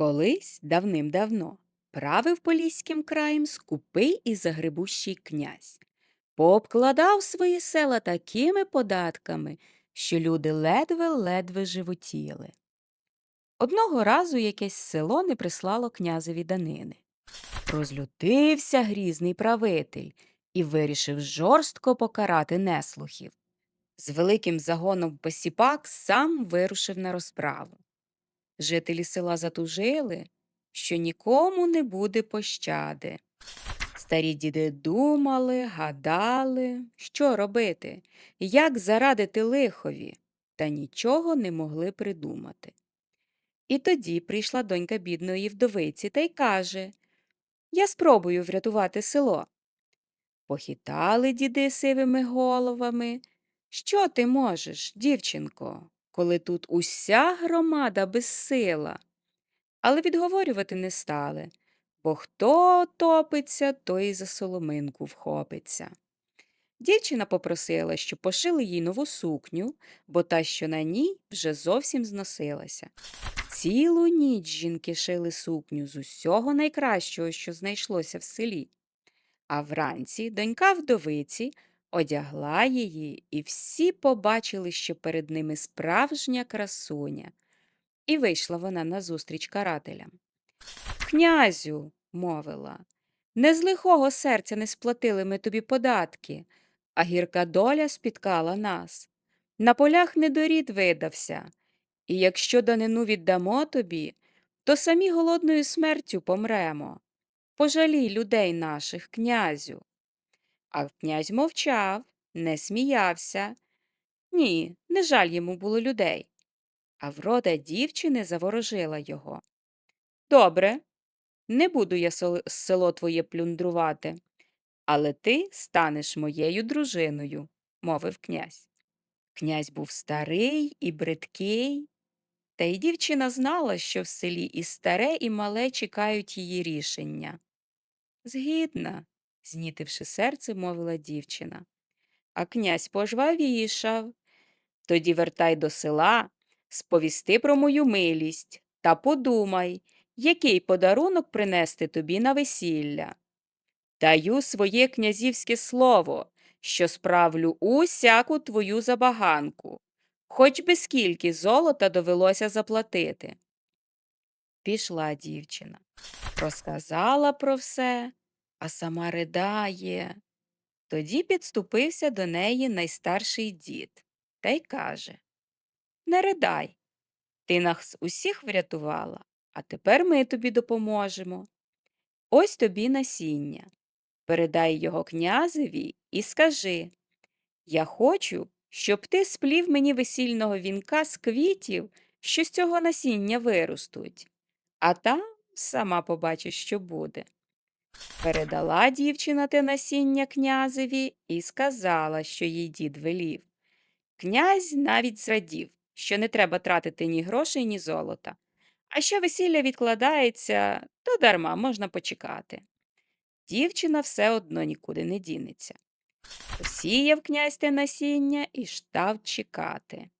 Колись давним-давно правив Поліським краєм скупий і загребущий князь. Пообкладав свої села такими податками, що люди ледве-ледве животіли. Одного разу якесь село не прислало князеві данини. Розлютився грізний правитель і вирішив жорстко покарати неслухів. З великим загоном посіпак сам вирушив на розправу. Жителі села затужили, що нікому не буде пощади. Старі діди думали, гадали, що робити, як зарадити лихові, та нічого не могли придумати. І тоді прийшла донька бідної вдовиці та й каже Я спробую врятувати село. Похитали діди сивими головами. Що ти можеш, дівчинко, коли тут уся громада безсила? Але відговорювати не стали, бо хто топиться, той і за соломинку вхопиться. Дівчина попросила, щоб пошили їй нову сукню, бо та, що на ній, вже зовсім зносилася. Цілу ніч жінки шили сукню з усього найкращого, що знайшлося в селі. А вранці донька вдовиці одягла її, і всі побачили, що перед ними справжня красуня. І вийшла вона назустріч карателям. Князю, мовила, не з лихого серця не сплатили ми тобі податки, а гірка доля спіткала нас. На полях недорід видався, і якщо данину віддамо тобі, то самі голодною смертю помремо. Пожалій людей наших, князю. А князь мовчав, не сміявся. Ні, не жаль йому було людей. А врода дівчини заворожила його. Добре, не буду я село твоє плюндрувати, але ти станеш моєю дружиною, мовив князь. Князь був старий і бридкий, та й дівчина знала, що в селі і старе, і мале чекають її рішення. Згідна, знітивши серце, мовила дівчина. А князь пожвавішав. Тоді вертай до села, сповісти про мою милість та подумай, який подарунок принести тобі на весілля. Даю своє князівське слово, що справлю усяку твою забаганку, хоч би скільки золота довелося заплатити. Пішла дівчина, розказала про все, а сама ридає. Тоді підступився до неї найстарший дід та й каже Не ридай, ти нас усіх врятувала, а тепер ми тобі допоможемо. Ось тобі насіння. Передай його князеві і скажи Я хочу, щоб ти сплів мені весільного вінка з квітів, що з цього насіння виростуть, а там сама побачиш, що буде. Передала дівчина те насіння князеві і сказала, що їй дід велів. Князь навіть зрадів, що не треба тратити ні грошей, ні золота. А що весілля відкладається, то дарма можна почекати. Дівчина все одно нікуди не дінеться. Посіяв князь те насіння і штав чекати.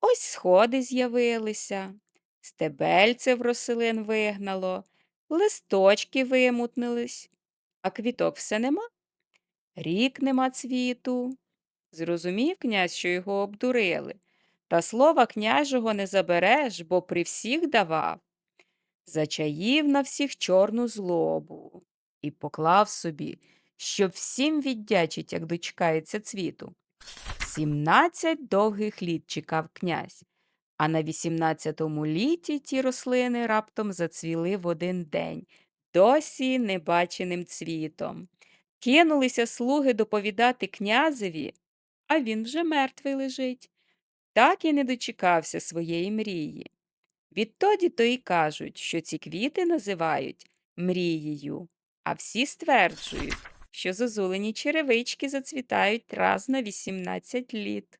Ось сходи з'явилися, стебельце в рослин вигнало, листочки вимутнились, а квіток все нема. Рік нема цвіту. Зрозумів князь, що його обдурили, та слова княжого не забереш, бо при всіх давав. Зачаїв на всіх чорну злобу і поклав собі, щоб всім віддячить, як дочекається цвіту. Сімнадцять довгих літ чекав князь, а на вісімнадцятому літі ті рослини раптом зацвіли в один день, досі небаченим цвітом. Кинулися слуги доповідати князеві, а він вже мертвий лежить. Так і не дочекався своєї мрії. Відтоді то й кажуть, що ці квіти називають мрією, а всі стверджують, що зозулені черевички зацвітають раз на 18 літ.